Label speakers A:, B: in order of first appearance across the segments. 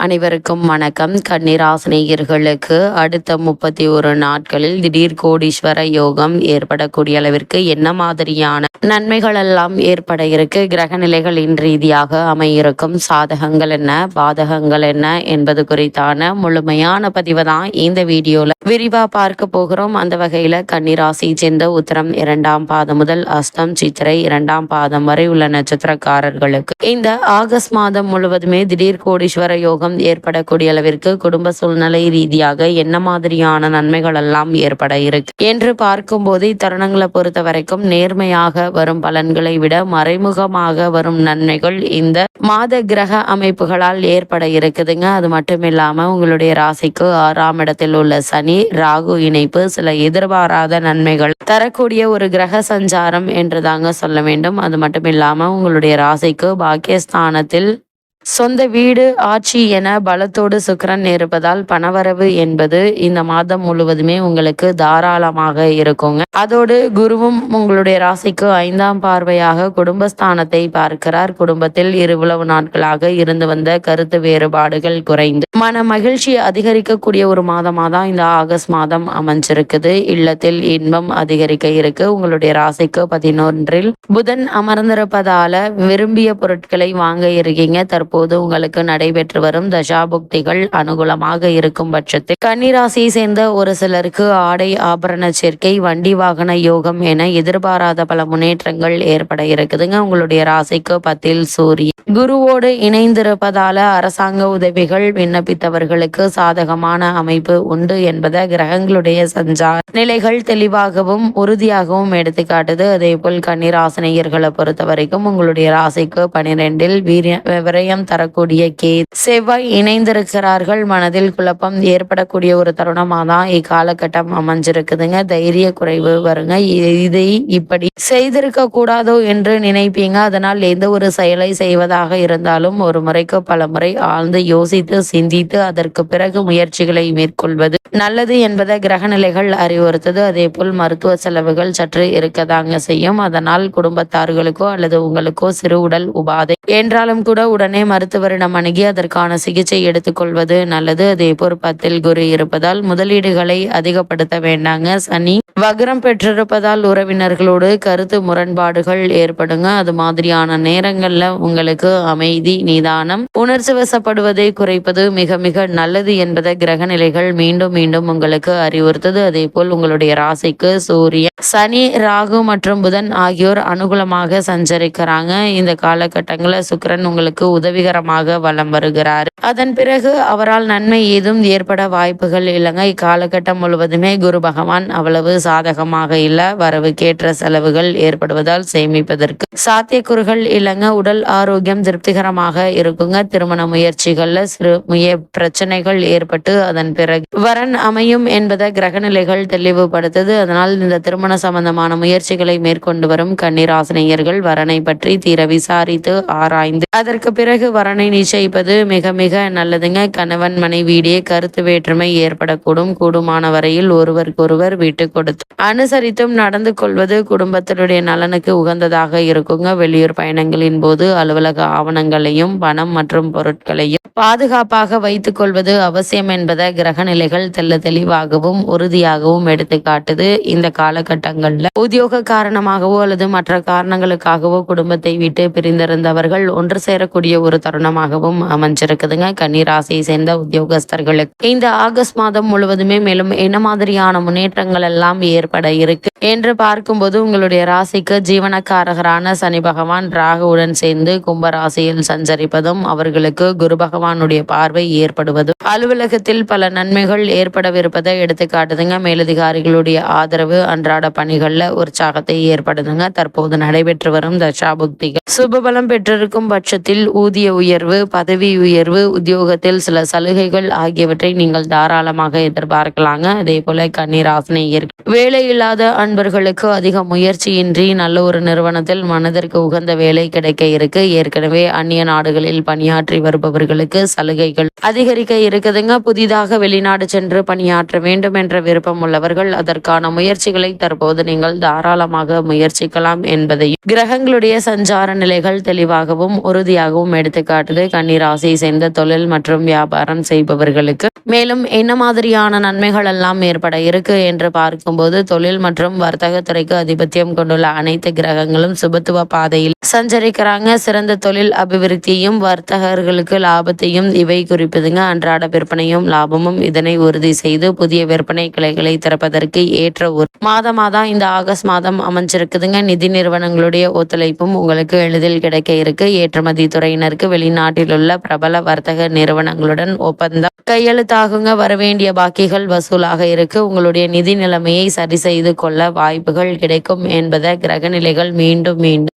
A: அனைவருக்கும் வணக்கம். கன்னிராசினியர்களுக்கு அடுத்த முப்பத்தி ஒரு நாட்களில் திடீர் கோடீஸ்வர யோகம் ஏற்படக்கூடிய அளவிற்கு என்ன மாதிரியான நன்மைகள் எல்லாம் ஏற்பட இருக்கு? கிரக நிலைகளின் ரீதியாக அமையிருக்கும். சாதகங்கள் என்ன? பாதகங்கள் என்ன? என்பது குறித்தான முழுமையான பதிவு தான் இந்த வீடியோல விரிவா பார்க்க போகிறோம். அந்த வகையில கன்னிராசி சேர்ந்த உத்தரம் இரண்டாம் பாதம் முதல் அஸ்தம் சித்திரை இரண்டாம் பாதம் வரை உள்ள நட்சத்திரக்காரர்களுக்கு இந்த ஆகஸ்ட் மாதம் முழுவதுமே திடீர் கோடீஸ்வர யோகம் ஏற்படக்கூடிய அளவிற்கு குடும்ப சூழ்நிலை ரீதியாக என்ன மாதிரியான நன்மைகள் எல்லாம் ஏற்பட இருக்கு? என்று பார்க்கும்போது இத்தருணங்களை பொறுத்த வரைக்கும் நேர்மையாக வரும் பலன்களை விட மறைமுகமாக வரும் நன்மைகள் இந்த மாத கிரக அமைப்புகளால் ஏற்பட இருக்குதுங்க. அது மட்டும் இல்லாம உங்களுடைய ராசிக்கு ஆறாம் இடத்தில் உள்ள சனி ராகு இணைப்பு சில எதிர்பாராத நன்மைகள் தரக்கூடிய ஒரு கிரக சஞ்சாரம் என்று தாங்க சொல்ல வேண்டும். அது மட்டும் இல்லாம உங்களுடைய ராசிக்கு பாக்கியஸ்தானத்தில் சொந்த வீடு ஆட்சி என பலத்தோடு சுக்கரன் இருப்பதால் பணவரவு என்பது இந்த மாதம் முழுவதுமே உங்களுக்கு தாராளமாக இருக்குங்க. அதோடு குருவும் உங்களுடைய ராசிக்கு ஐந்தாம் பார்வையாக குடும்பஸ்தானத்தை பார்க்கிறார். குடும்பத்தில் இருவளவு நாட்களாக இருந்து வந்த கருத்து வேறுபாடுகள் குறைந்து. மன மகிழ்ச்சி அதிகரிக்கக்கூடிய ஒரு மாதமாக தான் இந்த ஆகஸ்ட் மாதம் அமைஞ்சிருக்குது. இல்லத்தில் இன்பம் அதிகரிக்க இருக்கு. உங்களுடைய ராசிக்கு பதினொன்றில் புதன் அமர்ந்திருப்பதால விரும்பிய பொருட்களை வாங்க இருக்கீங்க. தற்போது தற்போது உங்களுக்கு நடைபெற்று வரும் தசாபுக்திகள் அனுகூலமாக இருக்கும் பட்சத்தில் கன்னிராசியை சேர்ந்த ஒரு சிலருக்கு ஆடை ஆபரண சேர்க்கை வண்டி வாகன யோகம் என எதிர்பாராத பல முன்னேற்றங்கள் ஏற்பட இருக்குதுங்க. உங்களுடைய ராசிக்கு பத்தில் சூரிய குருவோடு இணைந்திருப்பதால அரசாங்க உதவிகள் விண்ணப்பித்தவர்களுக்கு சாதகமான அமைப்பு உண்டு என்பதை கிரகங்களுடைய சஞ்சார நிலைகள் தெளிவாகவும் உறுதியாகவும் எடுத்துக்காட்டுது. அதே போல் கன்னிராசினியர்களை பொறுத்த வரைக்கும் உங்களுடைய ராசிக்கு பனிரெண்டில் வீரிய விரயம் தரக்கூடிய கே. செவ்வாய் இணைந்திருக்கிறார்கள். மனதில் குழப்பம் ஏற்படக்கூடிய ஒரு தருணமாக தான் இக்காலகட்டம் அமைஞ்சிருக்குதுங்க. தைரிய குறைவு வருங்க. இதை இப்படி செய்திருக்க கூடாதோ என்று நினைப்பீங்க. அதனால் எந்த ஒரு செயலை செய்வதாக இருந்தாலும் ஒரு முறைக்கு பல முறை ஆழ்ந்து யோசித்து சிந்தித்து அதற்கு பிறகு முயற்சிகளை மேற்கொள்வது நல்லது என்பதை கிரகநிலைகள் அறிவுறுத்தது. அதே போல் மருத்துவ செலவுகள் சற்று இருக்கதாங்க செய்யும். அதனால் குடும்பத்தார்களுக்கோ அல்லது உங்களுக்கோ சிறு உடல் உபாதை என்றாலும் கூட உடனே மருத்துவரிடம் அணுகி அதற்கான சிகிச்சை எடுத்துக்கொள்வது நல்லது. அதே போல் பத்தில் குரு இருப்பதால் முதலீடுகளை அதிகப்படுத்த வேண்டாங்க. சனி வக்ரம் பெற்றிருப்பதால் உறவினர்களோடு கருத்து முரண்பாடுகள் ஏற்படுங்க. அது மாதிரியான நேரங்கள்ல உங்களுக்கு அமைதி நிதானம் உணர்ச்சி வசப்படுவதை குறைப்பது மிக மிக நல்லது என்பதை கிரக நிலைகள் மீண்டும் மீண்டும் உங்களுக்கு அறிவுறுத்தது. அதே போல் உங்களுடைய ராசிக்கு சூரியன் சனி ராகு மற்றும் புதன் ஆகியோர் அனுகூலமாக சஞ்சரிக்கிறாங்க. இந்த காலகட்டங்களில் சுக்கரன் உங்களுக்கு உதவி உதவிகரமாக வலம் வருகிறார். அதன் பிறகு அவரால் நன்மை ஏதும் ஏற்பட வாய்ப்புகள் இல்லைங்க. இக்காலகட்டம் முழுவதுமே குரு பகவான் அவ்வளவு சாதகமாக இல்லை. வரவுக்கேற்ற செலவுகள் ஏற்படுவதால் சேமிப்பதற்கு சாத்தியக்கூறுகள் இல்லைங்க. உடல் ஆரோக்கியம் திருப்திகரமாக இருக்குங்க. திருமண முயற்சிகள்ல சிறு முய பிரச்சனைகள் ஏற்பட்டு அதன் பிறகு வரன் அமையும் என்பதை கிரகநிலைகள் தெளிவுபடுத்துது. அதனால் இந்த திருமண சம்பந்தமான முயற்சிகளை மேற்கொண்டு வரும் கன்னிராசினியர்கள் வரனை பற்றி தீர விசாரித்து ஆராய்ந்து அதற்கு பிறகு வரனை நிச்சயிப்பது மிக மிக நல்லதுங்க. கணவன் மனைவியிடையே கருத்து வேற்றுமை ஏற்படக்கூடும். கூடுமான வரையில் ஒருவருக்கொருவர் விட்டு கொடுத்து அனுசரித்தும் நடந்து கொள்வது குடும்பத்தினுடைய நலனுக்கு உகந்ததாக இருக்குங்க. வெளியூர் பயணங்களின் போது அலுவலக ஆவணங்களையும் பணம் மற்றும் பொருட்களையும் பாதுகாப்பாக வைத்துக் கொள்வது அவசியம் என்பதை கிரக நிலைகள் தெல்ல தெளிவாகவும் உறுதியாகவும் எடுத்து காட்டுது. இந்த காலகட்டங்கள்ல உத்தியோக காரணமாகவோ அல்லது மற்ற காரணங்களுக்காகவோ குடும்பத்தை விட்டு பிரிந்திருந்தவர்கள் ஒன்று சேரக்கூடிய ஒரு தருணமாகவும் அமைஞ்சிருக்குதுங்க. கன்னிராசியை சேர்ந்த உத்தியோகஸ்தர்களுக்கு இந்த ஆகஸ்ட் மாதம் முழுவதுமே மேலும் என்ன மாதிரியான முன்னேற்றங்கள் எல்லாம் ஏற்பட இருக்கு என்று பார்க்கும்போது உங்களுடைய ராசிக்கு ஜீவனக்காரகரான சனி பகவான் ராகுவுடன் சேர்ந்து கும்ப ராசியில் சஞ்சரிப்பதும் அவர்களுக்கு குரு பகவானுடைய பார்வை ஏற்படுவதும் அலுவலகத்தில் பல நன்மைகள் ஏற்படவிருப்பதை எடுத்துக்காட்டுதுங்க. மேலதிகாரிகளுடைய ஆதரவு அன்றாட பணிகள்ல உற்சாகத்தை ஏற்படுதுங்க. தற்போது நடைபெற்று வரும் தசாபுக்திகள். சுபபலம் பெற்றிருக்கும் பட்சத்தில் ஊதிய உயர்வு பதவி உயர்வு உத்தியோகத்தில் சில சலுகைகள் ஆகியவற்றை நீங்கள் தாராளமாக எதிர்பார்க்கலாங்க. அதே போல கண்ணீராசினியர் வேலை இல்லாத அன்பர்களுக்கு அதிக முயற்சியின்றி நல்ல ஒரு நிறுவனத்தில் மனதிற்கு உகந்த வேலை கிடைக்க இருக்கு. ஏற்கனவே அந்நிய நாடுகளில் பணியாற்றி வருபவர்களுக்கு சலுகைகள் அதிகரிக்க இருக்குதுங்க. புதிதாக வெளிநாடு சென்று பணியாற்ற வேண்டும் என்ற விருப்பம் உள்ளவர்கள் அதற்கான முயற்சிகளை தற்போது நீங்கள் தாராளமாக முயற்சிக்கலாம் என்பதையும் கிரகங்களுடைய சஞ்சார நிலைகள் தெளிவாகவும் உறுதியாகவும் எடுத்து எடுத்து காட்டுது கன்னிராசியை சேர்ந்த தொழில் மற்றும் வியாபாரம் செய்பவர்களுக்கு மேலும் என்ன மாதிரியான நன்மைகள் எல்லாம் ஏற்பட இருக்கு என்று பார்க்கும்போது தொழில் மற்றும் வர்த்தகத்துறைக்கு அதிபத்தியம் கொண்டுள்ள அனைத்து கிரகங்களும் சுபத்துவ பாதையில் சஞ்சரிக்கிறாங்க. சிறந்த தொழில் அபிவிருத்தியும் வர்த்தகர்களுக்கு லாபத்தையும் இவை குறிப்பதுங்க. அன்றாட விற்பனையும் லாபமும் இதனை உறுதி செய்து புதிய விற்பனை கிளைகளை திறப்பதற்கு ஏற்ற ஒரு மாதமாக தான் இந்த ஆகஸ்ட் மாதம் அமைஞ்சிருக்குதுங்க. நிதி நிறுவனங்களுடைய ஒத்துழைப்பும் உங்களுக்கு எளிதில் கிடைக்க இருக்கு. ஏற்றுமதி துறையினருக்கு வெளிநாட்டில் உள்ள பிரபல வர்த்தக நிறுவனங்களுடன் ஒப்பந்தம் கையெழுத்தாகுங்க. வரவேண்டிய பாக்கிகள் வசூலாக இருக்கு. உங்களுடைய நிதி நிலைமையை சரி செய்து கொள்ள வாய்ப்புகள் கிடைக்கும் என்பதை கிரகநிலைகள் மீண்டும் மீண்டும்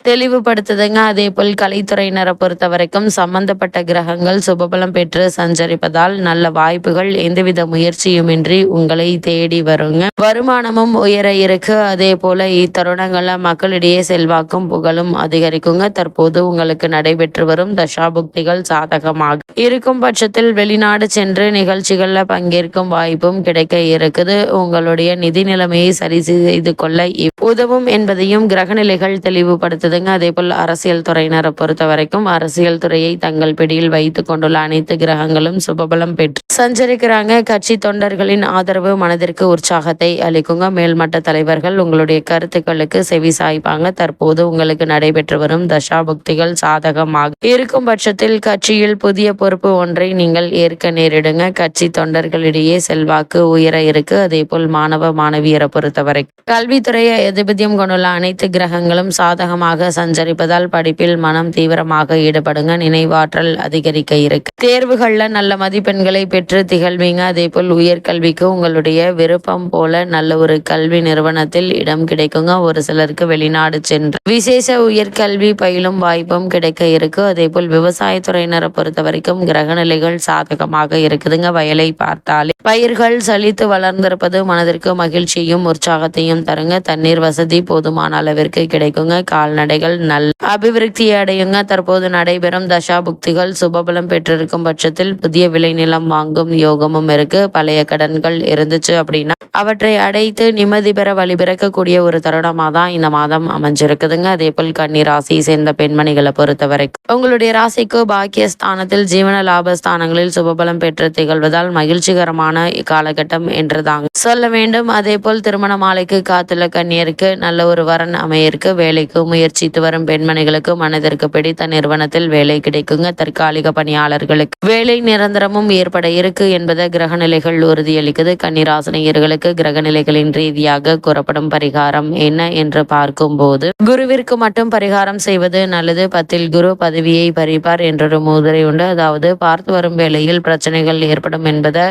A: அடுத்ததுங்க அதே போல் கலைத்துறையினரை பொறுத்த வரைக்கும் சம்பந்தப்பட்ட கிரகங்கள் சுபபலம் பெற்று சஞ்சரிப்பதால் நல்ல வாய்ப்புகள் எந்தவித முயற்சியுமின்றி உங்களை தேடி வருங்க. வருமானமும் உயர இருக்கு. அதே போல இத்தருணங்கள்ல மக்களிடையே செல்வாக்கும் புகழும் அதிகரிக்குங்க. தற்போது உங்களுக்கு நடைபெற்று வரும் தசாபுக்திகள் சாதகமாக இருக்கும் பட்சத்தில் வெளிநாடு சென்று நிகழ்ச்சிகள்ல பங்கேற்கும் வாய்ப்பும் கிடைக்க இருக்குது. உங்களுடைய நிதி நிலைமையை சரி செய்து கொள்ள உதவும் என்பதையும் கிரகநிலைகள் தெளிவுபடுத்துதுங்க. அதே போல் அரசியல் துறையினரை பொறுத்த வரைக்கும் அரசியல் துறையை தங்கள் பிடியில் வைத்துக் கொண்டுள்ள அனைத்து கிரகங்களும் சுபபலம் பெற்று சஞ்சரிக்கிறாங்க. கட்சி தொண்டர்களின் ஆதரவு மனதிற்கு உற்சாகத்தை அளிக்குங்க. மேல்மட்ட தலைவர்கள் உங்களுடைய கருத்துக்களுக்கு செவி சாய்ப்பாங்க. தற்போது உங்களுக்கு நடைபெற்று வரும் தசாபுக்திகள் சாதகமாக இருக்கும் பட்சத்தில் கட்சியில் புதிய பொறுப்பு ஒன்றை நீங்கள் ஏற்க நேரிடுங்க. கட்சி தொண்டர்களிடையே செல்வாக்கு உயர இருக்கு. அதே போல் மாணவ மாணவியரை பொறுத்தவரை கல்வித்துறையை எதிபதியம் கொண்டுள்ள அனைத்து கிரகங்களும் சாதகமாக சஞ்சரி இருப்பதால் படிப்பில் மனம் தீவிரமாக ஈடுபடுங்க. நினைவாற்றல் அதிகரிக்க இருக்கு தேர்வுகள்ல நல்ல மதிப்பெண்களை பெற்று திகழ்வீங்க. அதே போல் உயர்கல்விக்கு உங்களுடைய விருப்பம் போல நல்ல ஒரு கல்வி நிறுவனத்தில் இடம் கிடைக்குங்க. ஒரு சிலருக்கு வெளிநாடு சென்று விசேஷ உயர்கல்வி பயிலும் வாய்ப்பும் கிடைக்க இருக்கு. அதே போல் விவசாயத்துறையினரை பொறுத்த வரைக்கும் கிரகநிலைகள் சாதகமாக இருக்குதுங்க. வயலை பார்த்தாலே பயிர்கள் சலித்து வளர்ந்திருப்பது மனதிற்கு மகிழ்ச்சியும் உற்சாகத்தையும் தருங்க. தண்ணீர் வசதி போதுமான அளவிற்கு கிடைக்குங்க. கால்நடைகள் நல்ல அபிவிருத்தி அடையுங்க. தற்போது நடைபெறும் தசாபுக்திகள் சுபபலம் பெற்றிருக்கும் பட்சத்தில் புதிய விளைநிலம் வாங்கும் யோகமும் இருக்கு. பழைய கடன்கள் இருந்துச்சு அப்படின்னா அவற்றை அடைத்து நிம்மதி பெற வழிபிறக்கக்கூடிய ஒரு தருணமா தான் இந்த மாதம் அமைஞ்சிருக்குதுங்க. அதே போல் கன்னி ராசியை சேர்ந்த பெண்மணிகளை பொறுத்த வரைக்கும் உங்களுடைய ராசிக்கு பாக்கியஸ்தானத்தில் ஜீவன லாபஸ்தானங்களில் சுபபலம் பெற்று திகழ்வதால் மகிழ்ச்சிகரமான காலகட்டம் என்றுதாங்க சொல்ல வேண்டும். அதே போல் திருமண மாலைக்கு காத்துள்ள கன்னியருக்கு நல்ல ஒரு வரன் அமையிருக்கு. வேலைக்கு முயற்சித்து வரும் பெண்மணிகளுக்கு மனதிற்கு பிடித்த நிறுவனத்தில் வேலை கிடைக்குங்க. தற்காலிக பணியாளர்களுக்கு வேலை நிரந்தரமும் ஏற்பட இருக்கு என்பதை கிரகநிலைகள் உறுதியளிக்குது. கன்னிராசனையர்களுக்கு கிரகநிலைகளின் ரீதியாக கூறப்படும் பரிகாரம் என்ன என்று பார்க்கும்போது குருவிற்கு மட்டும் பரிகாரம் செய்வது நல்லது. பத்தில் குரு பதவியை பறிப்பார் என்றொரு மூதுரை உண்டு. அதாவது பார்த்து வரும் வேளையில் பிரச்சனைகள் ஏற்படும் என்பதை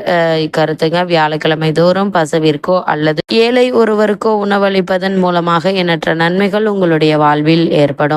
A: கருத்துங்க வியாழக்கிழமை தோறும் பசுவிற்கோ அல்லது ஏழை ஒருவருக்கோ உணவளிப்பதன் மூலமாக எண்ணற்ற நன்மைகள் உங்களுடைய வாழ்வில் ஏற்படும்.